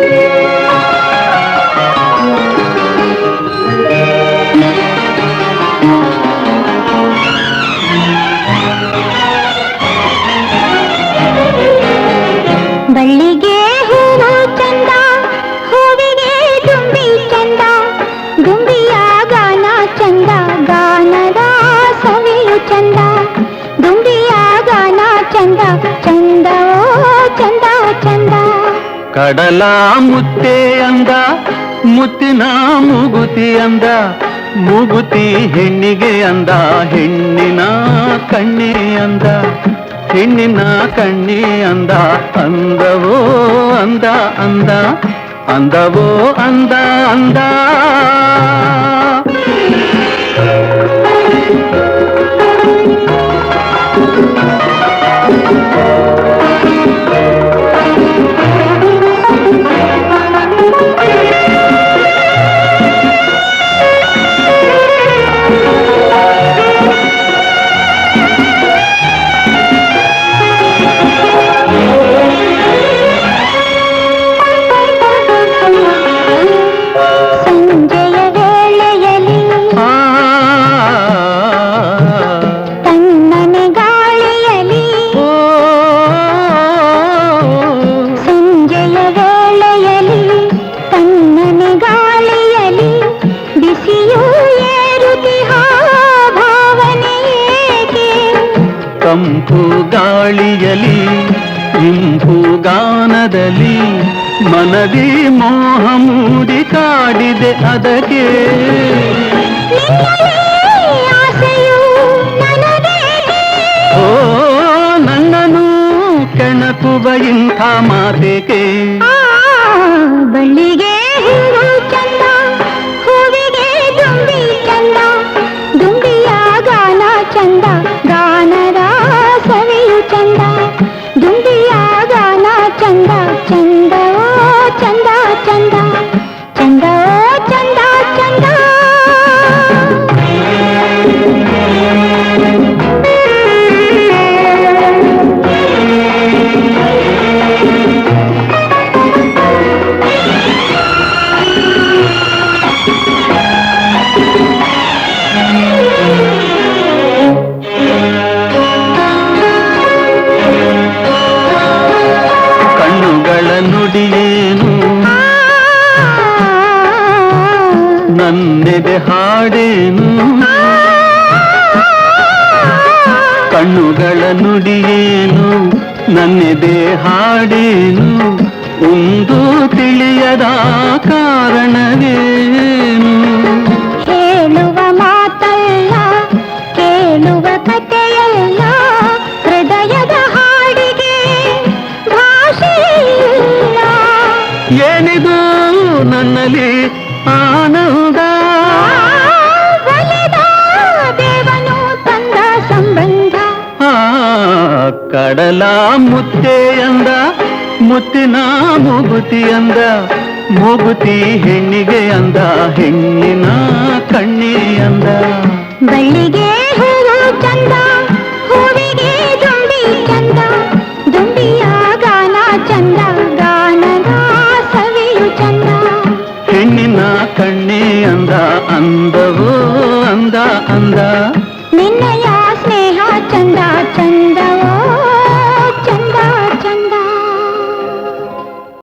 ಬಳ್ಳಿಗೆ ಕಡಲ ಮುತ್ತೆ ಅಂದ ಮುತ್ತಿನ ಮೂಗುತಿ ಅಂದ ಮೂಗುತಿ ಹೆಣ್ಣಿಗೆ ಅಂದ ಹೆಣ್ಣಿನ ಕಣ್ಣಿ ಅಂದ ಹೆಣ್ಣಿನ ಕಣ್ಣಿ ಅಂದ ಅಂದವೋ ಅಂದ ಅಂದ ಅಂದವೋ ಅಂದ ಅಂದ ತಂಪು ಗಾಳಿಯಲಿ ಇಂಪು ಗಾನದಲ್ಲಿ ಮನದಿ ಮೋಹ ಮೂಡಿ ಕಾಡಿದೆ ಅದಕ್ಕೆ. ಓ ನನ್ನನು ಕೆಣಕುವ ಇಂಥ ಮಾತೆಗೆ ನನ್ನೆದೆ ಹಾಡೇನು? ಕಣ್ಣುಗಳ ನುಡಿಯೇನು? ನನ್ನೆದೆ ಹಾಡೇನು? ಒಂದು ತಿಳಿಯದ ಕಾರಣವೇನು? ಕೇಳುವ ಮಾತಲ್ಲ ಕೇಳುವ ಕಥೆಯಲ್ಲ ಹೃದಯದ ಹಾಡಿಗೆ ಭಾಷೆಯಿಲ್ಲ. ಏನಿದು ನನ್ನಲ್ಲಿ ಆನಂದ ಕಡಲ ಮುತ್ತೆ ಅಂದ ಮುತ್ತಿನ ಮೂಗುತಿ ಅಂದ ಮೂಗುತಿ ಹೆಣ್ಣಿಗೆ ಅಂದ ಹೆಣ್ಣಿನ ಕಣ್ಣಿ ಅಂದ. ಬಳ್ಳಿಗೆ